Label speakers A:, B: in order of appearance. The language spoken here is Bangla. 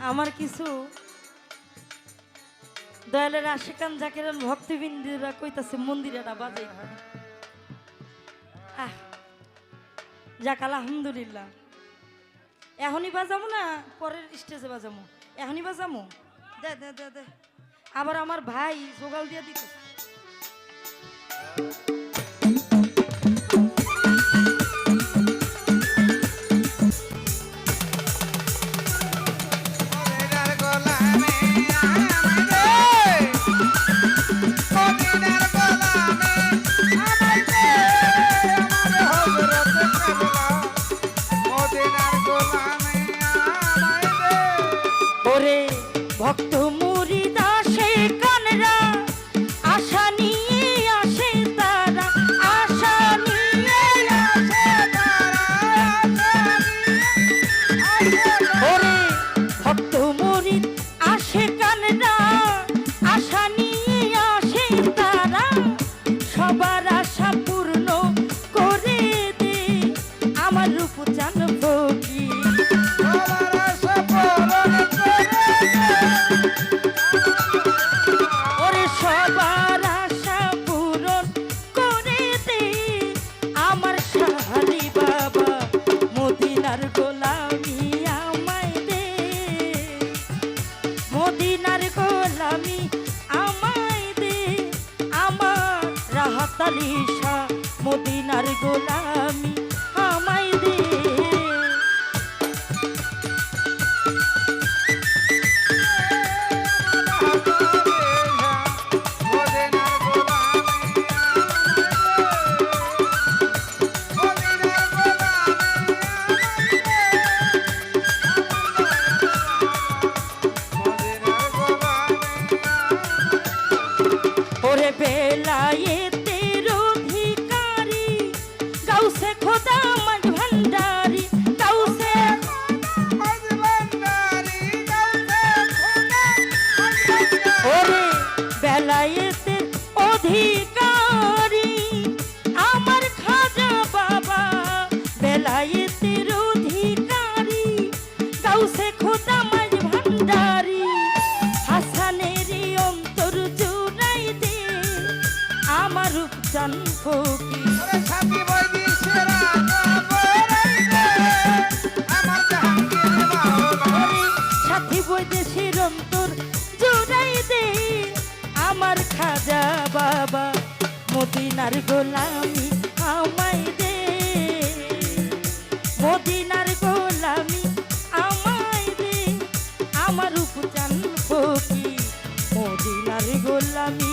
A: আমার কিছু দয়ালের আশিকান জাকিরান ভক্তবিন্দুরা কইতাছে মন্দিরেটা বাজাই আহ, যাক, আলহামদুলিল্লাহ। এখনই বাজামো না? পরের স্টেজে বাজামো। এখনই বাজামো? দে দে দে দে। আবার আমার ভাই জোগাল দিয়ে দিত ওরে ভক্ত মুড়ি দাসে কানরা আশা নিয়ে আসে তারা আশা নিয়ে আসে ওরে শাহ মদিনার গোলামি আমায় দে।
B: মদিনার গোলামে
A: অধিকারী। আমার খাজা বাবা বেলায়েতের অধিকারী। গাউসে খোদা মাঝ ভান্ডারি হাসানের অন্তর জুড়াই দে। আমার খাজা বাবা, মদিনার গোলামি আমায় দে। মদিনার গোলামি আমায় দে। আমার উপচান ফকি মদিনার গোলামি